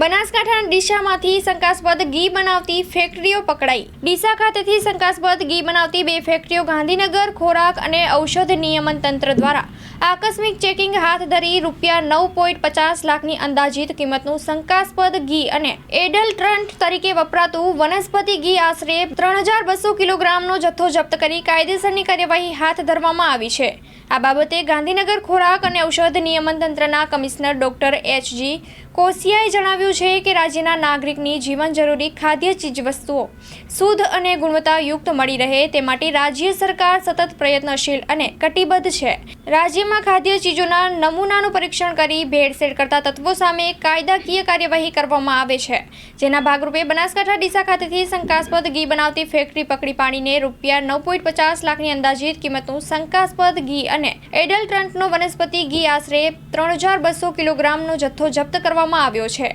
બનાસકાંઠાના ડીસામાંથી શંકાસ્પદ ઘી બનાવતી ફેક્ટરીઓ પકડાઈ. ડીસા ખાતેથી શંકાસ્પદ ઘી બનાવતી બે ફેક્ટરીઓ ગાંધીનગર, ખોરાક અને ઔષધ નિયમન તંત્ર દ્વારા. આકસ્મિક ચેકિંગ હાથ ધરી રૂપિયા નવ પોઈન્ટ પચાસ લાખની અંદાજિત કિંમતનું શંકાસ્પદ ઘી અને એડલ્ટ્રન્ટ તરીકે વપરાતું વનસ્પતિ ઘી આશરે ત્રણ હજાર બસો કિલોગ્રામનો જથ્થો જપ્ત કરી કાયદેસરની કાર્યવાહી હાથ ધરવામાં આવી છે. આ બાબતે ગાંધીનગર ખોરાક અને ઔષધ નિયમન તંત્રના કમિશનર ડોક્ટર એચજી કોસિયાએ જણાવ્યું છે કે રાજ્યના નાગરિકની જીવન જરૂરી ખાદ્ય ચીજવસ્તુઓ શુદ્ધ અને ગુણવત્તાયુક્ત મળી રહે તે માટે રાજ્ય સરકાર સતત પ્રયત્નશીલ અને કટિબદ્ધ છે. રાજ્યમાં ખાદ્ય ચીજોના નમૂનાનું પરીક્ષણ કરી ભેળસેળ કરતા તત્વો સામે કાયદાકીય કાર્યવાહી કરવામાં આવે છે. જેના ભાગરૂપે બનાસકાંઠા ડીસા ખાતેથી શંકાસ્પદ ઘી બનાવતી ફેક્ટરી પકડી પાડીને રૂપિયા નવ પોઈન્ટ પચાસ લાખની અંદાજિત કિંમતનું શંકાસ્પદ ઘી અને એડલ્ટ્રન્ટનો વનસ્પતિ ઘી આશરે ત્રણ હજાર બસો કિલોગ્રામનો જથ્થો જપ્ત કરવામાં આવ્યો છે.